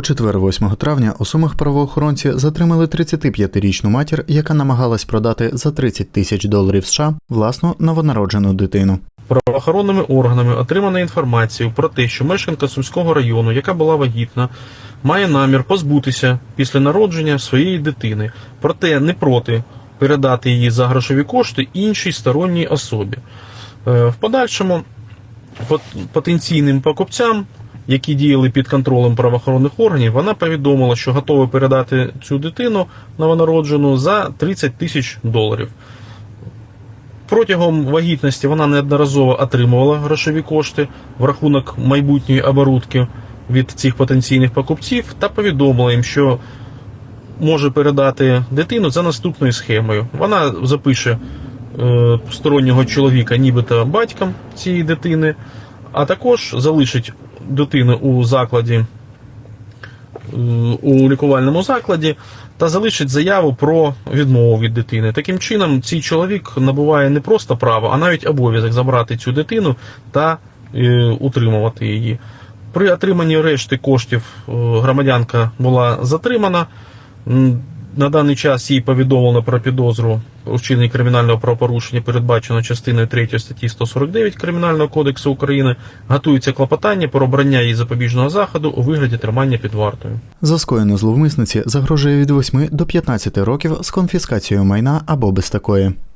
У четвер, 8 травня, у Сумах правоохоронці затримали 35-річну матір, яка намагалась продати за 30 тисяч доларів США власну новонароджену дитину. Правоохоронними органами отримано інформацію про те, що мешканка Сумського району, яка була вагітна, має намір позбутися після народження своєї дитини, проте не проти передати її за грошові кошти іншій сторонній особі. Е, В подальшому потенційним покупцям, які діяли під контролем правоохоронних органів, вона повідомила, що готова передати цю дитину новонароджену за 30 тисяч доларів. Протягом вагітності вона неодноразово отримувала грошові кошти в рахунок майбутньої оборудки від цих потенційних покупців та повідомила їм, що може передати дитину за наступною схемою. Вона запише е, стороннього чоловіка, нібито батьком цієї дитини, а також залишить дитину у закладі е, у лікувальному закладі та залишить заяву про відмову від дитини. Таким чином, цей чоловік набуває не просто право, а навіть обов'язок забрати цю дитину та е, утримувати її. При отриманні решти коштів е, громадянка була затримана. На даний час їй повідомлено про підозру у вчиненні кримінального правопорушення, передбачено частиною 3 статті 149 Кримінального кодексу України. Готується клопотання про обрання її запобіжного заходу у вигляді тримання під вартою. За скоєну зловмисниці загрожує від 8 до 15 років з конфіскацією майна або без такої.